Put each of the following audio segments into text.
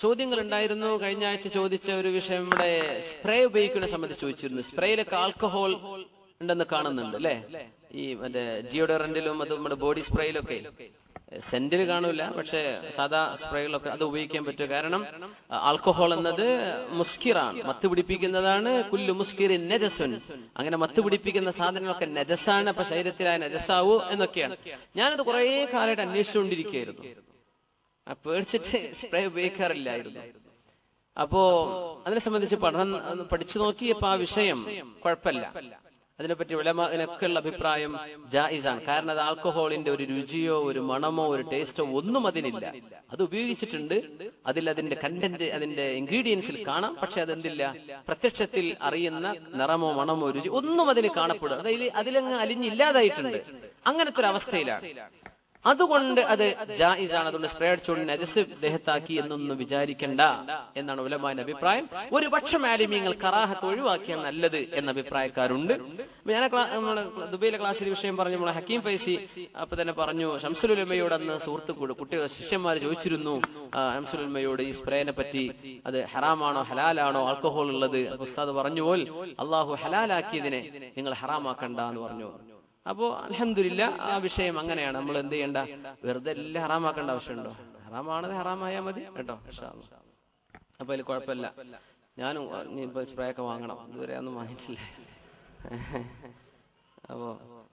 ചോദ്യങ്ങൾ ഉണ്ടായിരുന്നു കഴിഞ്ഞ ആഴ്ച ചോദിച്ച ഒരു വിഷയം ഇവിടെ സ്പ്രേ ഉപയോഗിക്കുന്നതിനെ സംബന്ധിച്ച് ചോദിച്ചിരുന്നു. സ്പ്രേയിലൊക്കെ ആൽക്കഹോൾ ഉണ്ടെന്ന് കാണുന്നുണ്ട് അല്ലെ? ഈ മറ്റേ ജിയോഡറന്റിലും അത് നമ്മുടെ ബോഡി സ്പ്രേയിലൊക്കെ. സെന്റിൽ കാണൂല പക്ഷെ സാധാ സ്പ്രേകളൊക്കെ അത് ഉപയോഗിക്കാൻ പറ്റും. കാരണം ആൽക്കഹോൾ എന്നത് മുസ്കിറാണ് മത്ത് പിടിപ്പിക്കുന്നതാണ്. കുല്ലു മുസ്കിറിൻ നജസുൻ. അങ്ങനെ മത്ത് പിടിപ്പിക്കുന്ന സാധനങ്ങളൊക്കെ നജസാണ് അപ്പൊ ശരീരത്തിലായ നജസാവൂ എന്നൊക്കെയാണ്. ഞാനത് കുറെ കാലമായിട്ട് അന്വേഷിച്ചുകൊണ്ടിരിക്കുകയായിരുന്നു. പേടിച്ചിട്ട് സ്പ്രേ ഉപയോഗിക്കാറില്ലായിരുന്നു. അപ്പോ അതിനെ സംബന്ധിച്ച് പഠനം പഠിച്ചു നോക്കിയപ്പോ ആ വിഷയം കുഴപ്പമില്ല. അതിനെപ്പറ്റി ഉലമാനൊക്കെയുള്ള അഭിപ്രായം ജായിസാണ്. കാരണം അത് ആൽക്കഹോളിന്റെ ഒരു രുചിയോ ഒരു മണമോ ഒരു ടേസ്റ്റോ ഒന്നും അതിനില്ല അത് ഉപയോഗിച്ചിട്ടുണ്ട്. അതിൽ അതിന്റെ കണ്ടന്റ് അതിന്റെ ഇൻഗ്രീഡിയൻസിൽ കാണാം. പക്ഷെ അതെന്തില്ല? പ്രത്യക്ഷത്തിൽ അറിയുന്ന നിറമോ മണമോ രുചി ഒന്നും അതിന് കാണപ്പെടും അതായത് അതിലങ്ങ് അലിഞ്ഞില്ലാതായിട്ടുണ്ട്. അങ്ങനത്തെ ഒരു അവസ്ഥയിലാണ് അതുകൊണ്ട് അത് ജായിസാണ്. അതുകൊണ്ട് സ്പ്രേ അടിച്ചുകൊണ്ട് നജസ് ദേഹത്താക്കി എന്നൊന്നും വിചാരിക്കണ്ട എന്നാണ് ഉലമാന്റെ അഭിപ്രായം. ഒരു പക്ഷം ആലിമ്യങ്ങൾ കറാഹത്ത് ഒഴിവാക്കിയാൽ നല്ലത് എന്ന അഭിപ്രായക്കാരുണ്ട്. ഞാൻ ദുബൈയിലെ ക്ലാസ്സിൽ വിഷയം പറഞ്ഞു. നമ്മളെ ഹക്കീം ഫൈസി അപ്പൊ തന്നെ പറഞ്ഞു ഷംസുലുലമയോട് അന്ന് സുഹൃത്തുക്കൂട് കുട്ടികൾ ശിഷ്യന്മാർ ചോദിച്ചിരുന്നു ഷംസുലുലമയോട് ഈ സ്പ്രേനെ പറ്റി അത് ഹറാമാണോ ഹലാലാണോ ആൽക്കഹോൾ ഉള്ളത്? ഉസ്താദ് പറഞ്ഞു പോൽ അള്ളാഹു ഹലാലാക്കിയതിനെ നിങ്ങൾ ഹറാമാക്കണ്ട എന്ന് പറഞ്ഞു. അപ്പോ അലഹമില്ല ആ വിഷയം അങ്ങനെയാണ്. നമ്മൾ എന്ത് ചെയ്യണ്ട? വെറുതെ എല്ലാം ഹറാമാക്കേണ്ട ആവശ്യമുണ്ടോ? ഹറാമാണത് ഹറാമായാൽ മതി കേട്ടോ. അപ്പൊ അതിൽ കുഴപ്പമില്ല. ഞാനും ഇപ്പൊ സ്പ്രേ ഒക്കെ വാങ്ങണം. ഇതുവരെ ഒന്നും വാങ്ങിച്ചില്ല അപ്പോ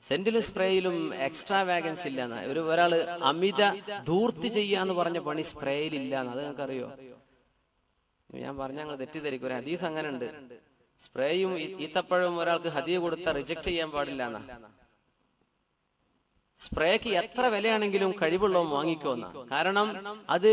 സെന്റിലും സ്പ്രേയിലും എക്സ്ട്രാ വാഗൻസ് ഇല്ല ഒരു ഒരാൾ അമിത ധൂർത്തി ചെയ്യാന്ന് പറഞ്ഞ പണി സ്പ്രേയിൽ ഇല്ല എന്ന് അത് നിങ്ങൾക്കറിയോ? ഞാൻ പറഞ്ഞ ഞങ്ങൾ തെറ്റിദ്ധരിക്കും. ഒരു ഹദീസ് അങ്ങനെ ഉണ്ട് സ്പ്രേയും ഈത്തപ്പഴവും ഒരാൾക്ക് ഹദിയ കൊടുത്താൽ റിജക്ട് ചെയ്യാൻ പാടില്ല എന്നാ സ്പ്രേക്ക് എത്ര വിലയാണെങ്കിലും കഴിവുള്ളവൻ വാങ്ങിക്കോന്ന. കാരണം അത്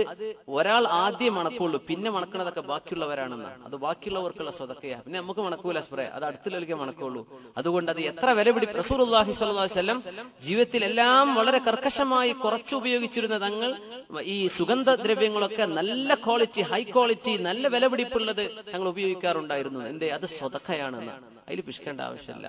ഒരാൾ ആദ്യം മണക്കുള്ളൂ പിന്നെ മണക്കണതൊക്കെ ബാക്കിയുള്ളവരാണെന്ന്. അത് ബാക്കിയുള്ളവർക്കുള്ള സ്വതക്കയാ. പിന്നെ നമുക്ക് മണക്കൂല സ്പ്രേ അത് അടുത്തുള്ളവർക്ക് മണക്കുള്ളൂ. അതുകൊണ്ട് അത് എത്ര വില പിടി റസൂർഹി സ്വല്ലം ജീവിതത്തിൽ എല്ലാം വളരെ കർക്കശമായി കുറച്ച് ഉപയോഗിച്ചിരുന്ന തങ്ങൾ ഈ സുഗന്ധദ്രവ്യങ്ങളൊക്കെ നല്ല ക്വാളിറ്റി ഹൈ ക്വാളിറ്റി നല്ല വില പിടിപ്പുള്ളത് തങ്ങൾ ഉപയോഗിക്കാറുണ്ടായിരുന്നു. എന്തേ? അത് സ്വതക്കയാണെന്ന്. അതിൽ പിഷ്കേണ്ട ആവശ്യമില്ല.